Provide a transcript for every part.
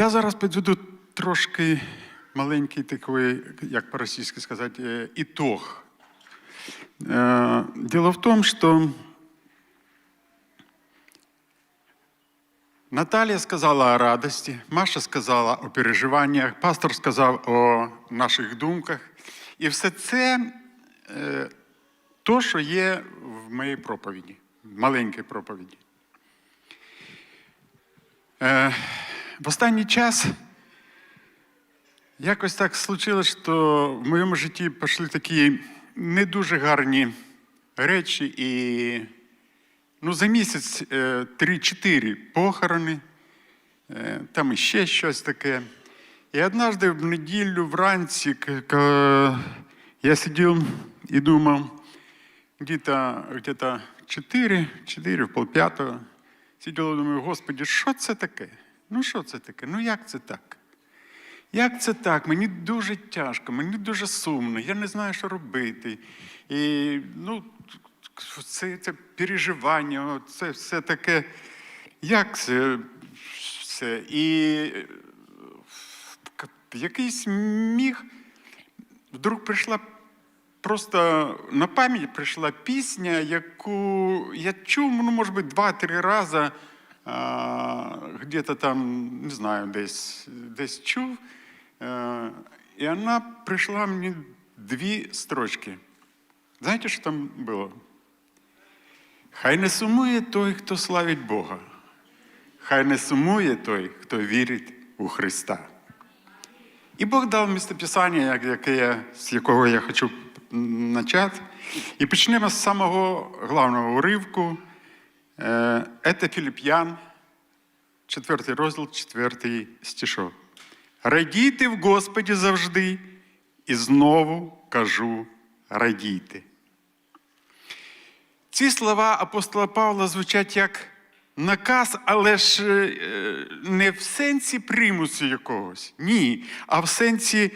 Я зараз підведу трошки маленький такий, як по-російськи сказати, е, ітог. Е, Дело в том, что Наталья сказала о радости, Маша сказала о переживаннях, пастор сказав о наших думках. І все це е, то, що є в моїй проповіді, маленькій проповіді. Е, в останній час якось так случилось, що в моєму житті пішли такі не дуже гарні речі, і ну, за місяць е, 3-4 похорони, е, там іще щось таке. І однажды в неділю вранці, я сидів і думав, где-то, где-то 4, 4, в полп'ятого, сидів і думаю, Господи, що це таке? Ну що це таке? Ну як це так? Як це так? Мені дуже тяжко, мені дуже сумно, я не знаю, що робити. І ну, це, це переживання, це все таке. Як це все? І якийсь міг вдруг прийшла просто на пам'ять прийшла пісня, яку я чув, ну, може бути, два-три рази. Где-то там, не знаю, десь, десь чув. Е, І вона прийшла мені дві строчки. Знаєте, що там було? Хай не сумує той, хто славить Бога. Хай не сумує той, хто вірить у Христа. І Бог дав містописання, яке я, з якого я хочу почати. І почнемо з самого головного уривку. Е, Це Філіп'ян, 4 розділ, 4 стишок. Радійте в Господі завжди, і знову кажу, радійте. Ці слова апостола Павла звучать як наказ, але ж е, не в сенсі примусу якогось, ні, а в сенсі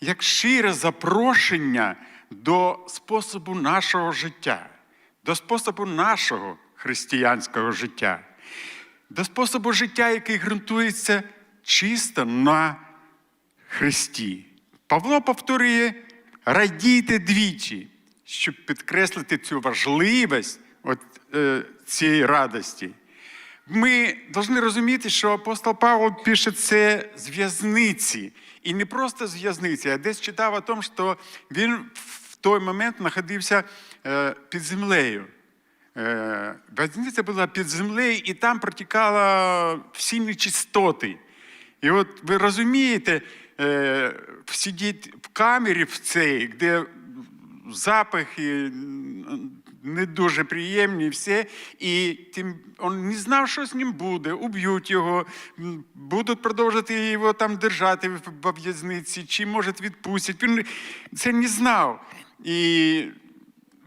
як щире запрошення до способу нашого життя, до способу нашого християнського життя, до способу життя, який ґрунтується чисто на Христі. Павло повторює радійте двічі, щоб підкреслити цю важливість от, е, цієї радості. Ми повинні розуміти, що апостол Павло пише це з в'язниці. І не просто з в'язниці, а десь читав о тому, що він в той момент знаходився е, під землею. Е, В'язниця була під землею, і там протікали всі нечистоти. І от ви розумієте, е, сидіти в камері в цій, де запахи не дуже приємні, все, і тим, він не знав, що з ним буде, уб'ють його, будуть продовжувати його там держати в в'язниці, чи, може, відпустять. Він це не знав. І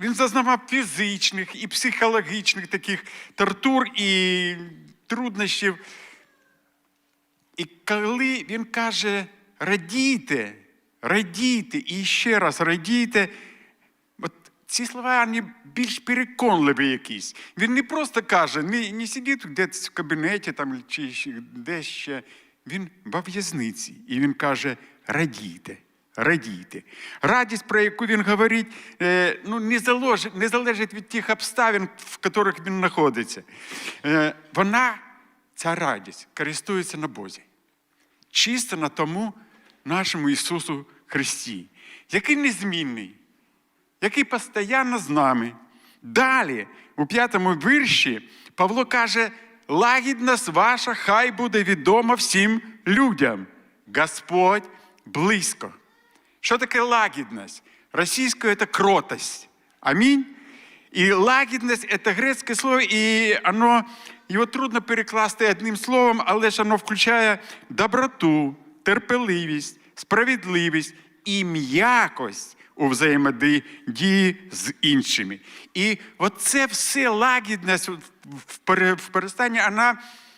він зазнавав фізичних і психологічних таких тортур і труднощів. І коли він каже радійте, радійте і ще раз радійте, от ці слова вони більш переконливі якісь. Він не просто каже, не, не сидить десь в кабінеті там, чи десь ще. Він в в'язниці. І він каже: радійте. Радійте. Радість, про яку він говорить, е, ну, не, залежить, не залежить від тих обставин, в яких він знаходиться. Е, Вона, ця радість, користується на Бозі чисто на тому нашому Ісусу Христі, який незмінний, який постійно з нами. Далі, у п'ятому вірші, Павло каже: лагідність ваша хай буде відома всім людям. Господь близько. Що таке лагідність? Російською це кротость. Амінь. І лагідність це грецьке слово, і воно, його трудно перекласти одним словом, але ж воно включає доброту, терпеливість, справедливість і м'якость у взаємодії з іншими. І оце все лагідність в пере- в перестанні, вона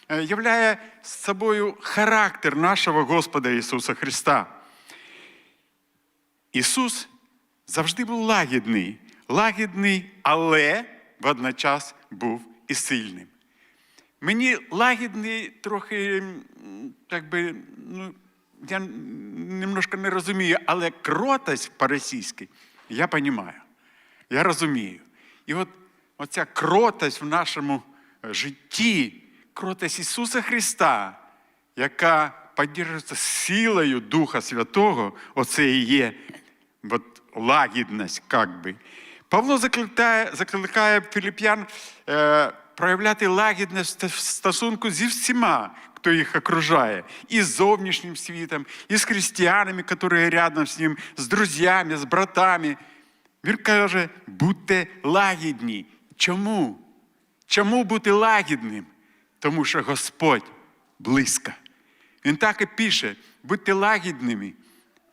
е, являє собою характер нашого Господа Ісуса Христа. Ісус завжди був лагідний, лагідний, але водночас був і сильним. Мені лагідний трохи так би, ну, я немножко не розумію, але кротость по-російськи я розумію. Я розумію. І от оця кротость в нашому е, житті, кротость Ісуса Христа, яка підтримується силою Духа Святого, оце і є от, лагідність, як би. Павло закликає, закликає філіп'ян е, проявляти лагідність в стосунку зі всіма, хто їх окружає, і з зовнішнім світом, і з християнами, які рядом з ним, з друзями, з братами. Він каже, будьте лагідні. Чому? Чому бути лагідним? Тому що Господь близько. Він так і пише: будьте лагідними,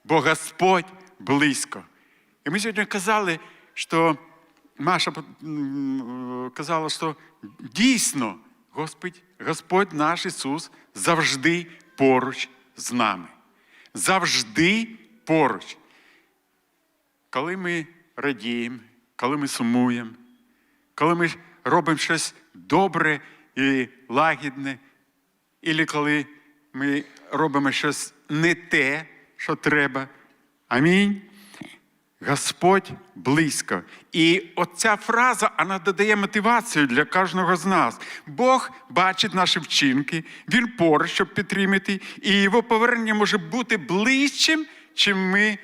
бо Господь близько. І ми сьогодні казали, що Маша казала, що дійсно Господь, Господь наш Ісус завжди поруч з нами. Завжди поруч. Коли ми радіємо, коли ми сумуємо, коли ми робимо щось добре і лагідне, і коли ми робимо щось не те, що треба. Амінь. Господь близько. І оця фраза вона додає мотивацію для кожного з нас. Бог бачить наші вчинки, Він поруч, щоб підтримати, і його повернення може бути ближчим, чим ми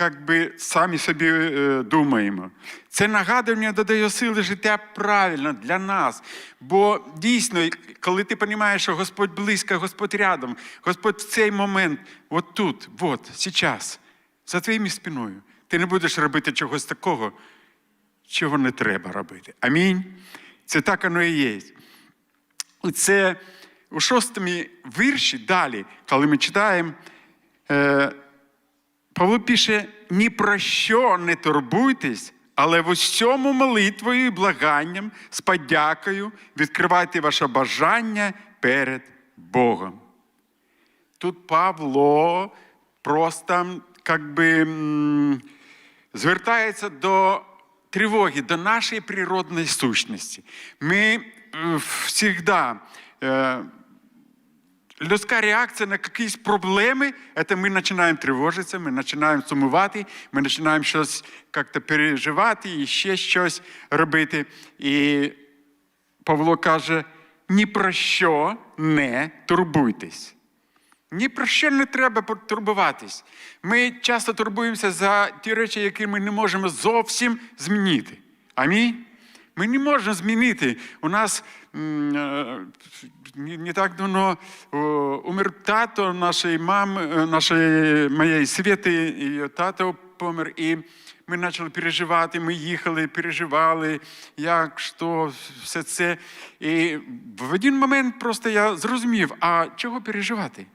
як би, самі собі е, думаємо. Це нагадування додає сили життя правильно для нас. Бо дійсно, коли ти розумієш, що Господь близько, Господь рядом, Господь в цей момент, от тут, от, зараз, за твоєю спиною, ти не будеш робити чогось такого, чого не треба робити. Амінь. Це так воно і є. І це у шостому вірші далі, коли ми читаємо. Е, Павло пише: ні про що не турбуйтесь, але в усьому молитвою і благанням з подякою відкривайте ваше бажання перед Богом. Тут Павло просто как би, звертається до тривоги, до нашої природної сущності. Ми завжди. Людська реакція на якісь проблеми, це ми починаємо тривожитися, ми починаємо сумувати, ми починаємо щось як-то переживати і ще щось робити. І Павло каже: ні про що не турбуйтесь. Ні про що не треба турбуватись. Ми часто турбуємося за ті речі, які ми не можемо зовсім змінити. Амінь. Ми не можемо змінити. У нас е, не так давно умер тато нашої мами, е, нашої моєї світи, і тато помер. І ми почали переживати, ми їхали, переживали, як, що, все це. І в один момент просто я зрозумів, а чого переживати?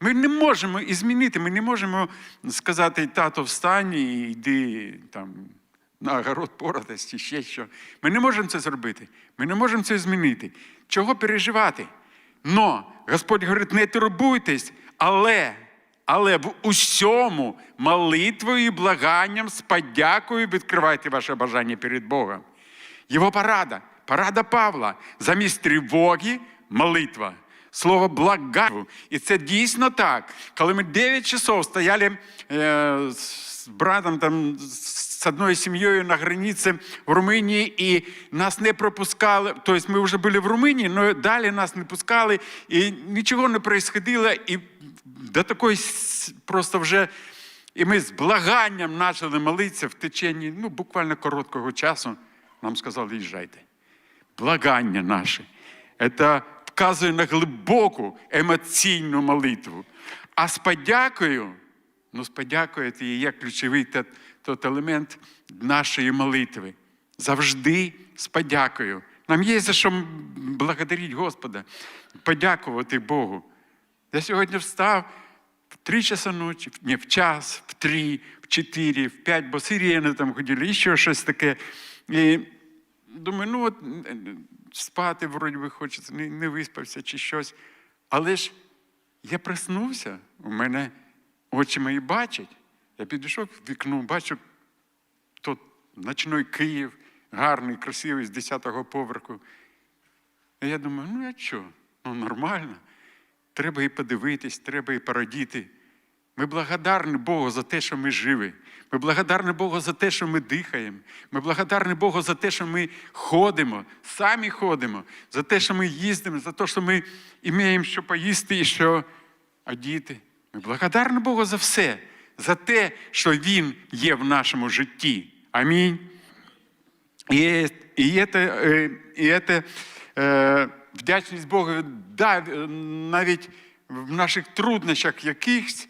Ми не можемо і змінити, ми не можемо сказати, тато, встань і йди там на огород поратись чи ще що. Ми не можемо це зробити. Ми не можемо це змінити. Чого переживати? Но Господь говорить, не турбуйтесь, але, але в усьому молитвою і благанням з подякою відкривайте ваше бажання перед Богом. Його порада, порада Павла, замість тривоги молитва. Слово благаю. І це дійсно так. Коли ми 9 часов стояли е, з братом там, з одною сім'єю на границі в Румунії, і нас не пропускали. Тобто ми вже були в Румунії, але далі нас не пускали, і нічого не происходило. І до такої просто вже. І ми з благанням почали молитися в течение ну, буквально короткого часу. Нам сказали, їжджайте благання наше. Це вказує на глибоку емоційну молитву. А з подякою, ну, з подякою це є ключовий тот, тот елемент нашої молитви. Завжди з подякою. Нам є за що благодарити Господа, подякувати Богу. Я сьогодні встав в три часа ночі, не в час, в три, в чотири, в п'ять, бо сирени там ходили, і ще щось таке. І думаю, ну от е, спати вроді би хочеться, не, виспався чи щось. Але ж я проснувся, у мене очі мої бачать. Я підійшов в вікно, бачу тут ночний Київ, гарний, красивий, з 10-го поверху. І я думаю, ну а що? Ну нормально. треба і подивитись, треба і порадіти. Ми благодарні Богу за те, що ми живі. Ми благодарні Богу за те, що ми дихаємо. Ми благодарні Богу за те, що ми ходимо, самі ходимо, за те, що ми їздимо, за те, що ми маємо що поїсти і що одіти. Ми благодарні Богу за все, за те, що Він є в нашому житті. Амінь. І, і, це, е, і це, е, вдячність Богу, да, навіть в наших труднощах якихось,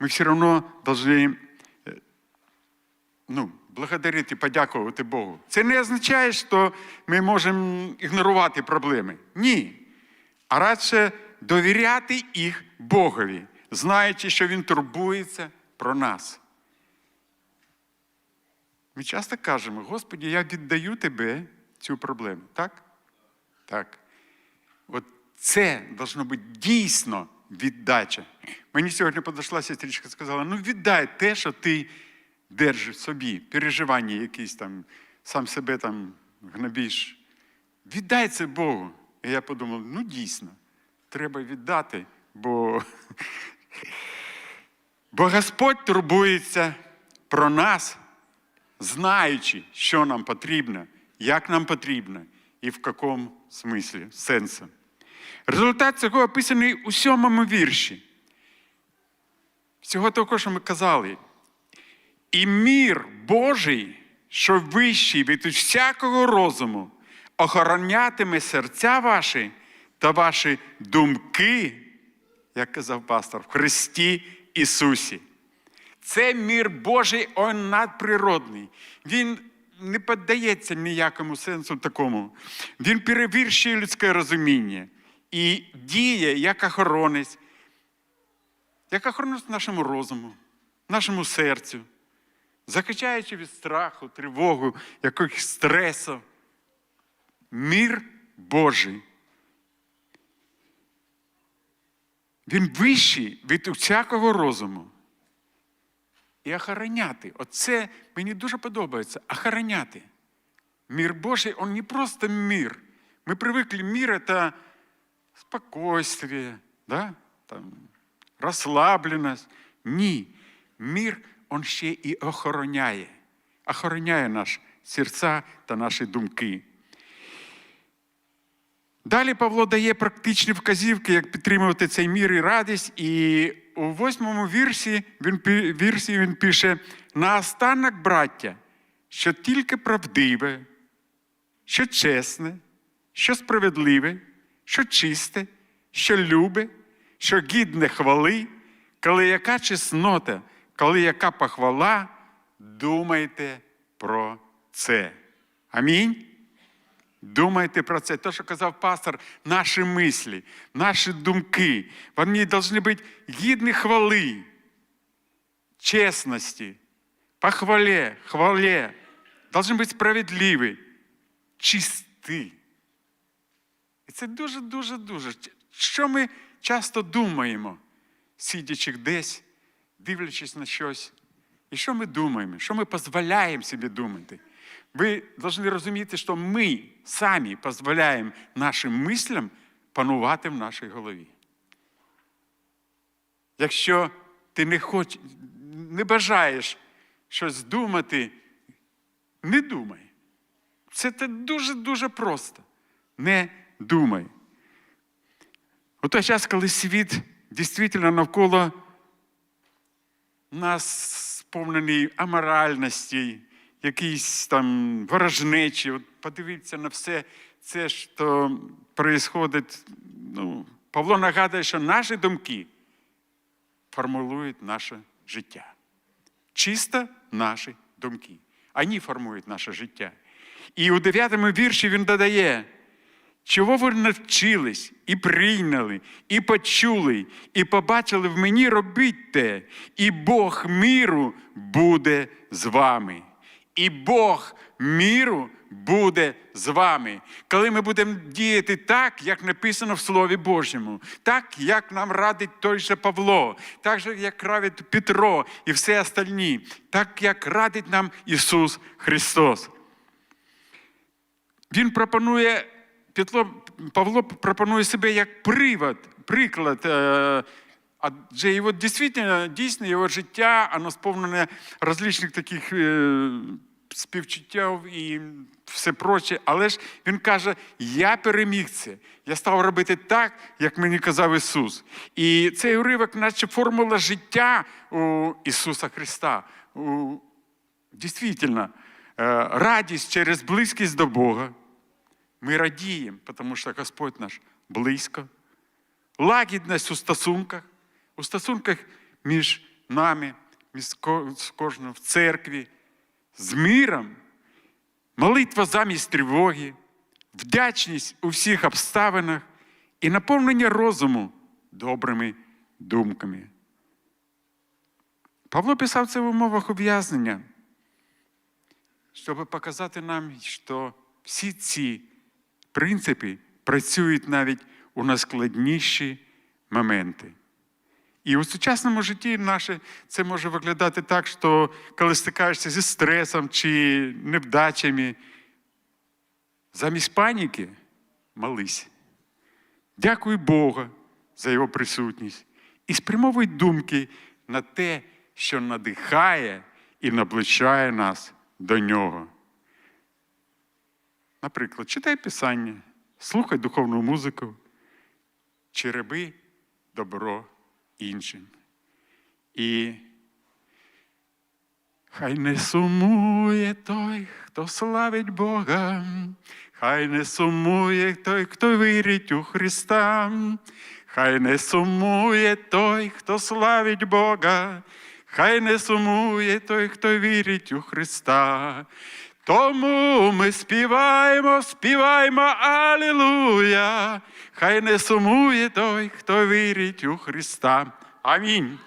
ми все одно повинні ну, благодарити, подякувати Богу. Це не означає, що ми можемо ігнорувати проблеми. Ні. А радше довіряти їх Богові, знаючи, що Він турбується про нас. Ми часто кажемо, Господі, я віддаю тебе цю проблему. Так? Так. От це должно бути дійсно віддача. Мені сьогодні подійшла сестричка і сказала: ну віддай те, що ти держиш собі, переживання якісь там, сам себе там гнобіш. Віддай це Богу. І я подумав, ну дійсно, треба віддати, бо, бо Господь турбується про нас знаючи, що нам потрібно, як нам потрібно і в якому смислі, сенсі. Результат цього описаний у сьомому вірші. Всього того, що ми казали. І мір Божий, що вищий від всякого розуму, охоронятиме серця ваші та ваші думки, як казав пастор, в Христі Ісусі. Це мір Божий, он надприродний. Він не піддається ніякому сенсу такому. Він перевіршує людське розуміння і діє як охоронець, як охоронець нашому розуму, нашому серцю, захищаючи від страху, тривогу, якогось стресу. Мір Божий. Він вищий від всякого розуму. І охороняти. Оце мені дуже подобається. Охороняти. Мир Божий, он не просто мир. Мы привыкли, мир это спокойствие, да? Там, розслабленість. Ні. Мир, он ще і охороняє. Охороняє наші серця та наші думки. Далі Павло дає практичні вказівки, як підтримувати цей мір і радість. І у восьмому вірсі він, вірсі він пише: наостанок, браття, що тільки правдиве, що чесне, що справедливе, що чисте, що любе, що гідне хвали, коли яка чеснота, коли яка похвала, думайте про це. Амінь. Думайте про це. Те, що казав пастор, наші мислі, наші думки, вони повинні бути гідні хвали, чесності, похвале, хвале, повинні бути справедливі, чисті. І це дуже-дуже дуже. Що ми часто думаємо, сидячи десь, дивлячись на щось. І що ми думаємо? Що ми дозволяємо собі думати? Ви повинні розуміти, що ми самі дозволяємо нашим мислям панувати в нашій голові. Якщо ти не хоч, не бажаєш щось думати, не думай. Це дуже-дуже просто. Не думай. У той час, коли світ дійсно навколо нас сповнений аморальності, якісь там ворожнечі. От подивіться на все це, що відбувається. Ну, Павло нагадує, що наші думки формулюють наше життя. Чисто наші думки. Вони формують наше життя. І у дев'ятому вірші він додає, чого ви навчились і прийняли, і почули, і побачили в мені робіть те, і Бог міру буде з вами. І Бог міру буде з вами. Коли ми будемо діяти так, як написано в Слові Божому, так, як нам радить той же Павло, так же, як радить Петро і все остальні, так, як радить нам Ісус Христос. Він пропонує Павло пропонує себе як привод, приклад. е, Адже його дійсно, дійсно його життя, воно сповнене розличних таких е, співчуттів і все проче. Але ж він каже: я переміг це. Я став робити так, як мені казав Ісус. І цей уривок, наче формула життя у Ісуса Христа. Дійсно, е, радість через близькість до Бога. Ми радіємо, тому що Господь наш близько. Лагідність у стосунках, у стосунках між нами, між кожним в церкві, з миром, молитва замість тривоги, вдячність у всіх обставинах і наповнення розуму добрими думками. Павло писав це в умовах ув'язнення, щоб показати нам, що всі ці принципи працюють навіть у найскладніші моменти. І у сучасному житті наше це може виглядати так, що коли стикаєшся зі стресом чи невдачами, замість паніки молись. Дякуй Бога за Його присутність і спрямовуй думки на те, що надихає і наближає нас до Нього. Наприклад, читай Писання, слухай духовну музику, чи роби добро іншим. І хай не сумує той, хто славить Бога, хай не сумує той, хто вірить у Христа, хай не сумує той, хто славить Бога, хай не сумує той, хто вірить у Христа. Тому ми співаємо, співаємо Алілуя, хай не сумує той, хто вірить у Христа. Амінь.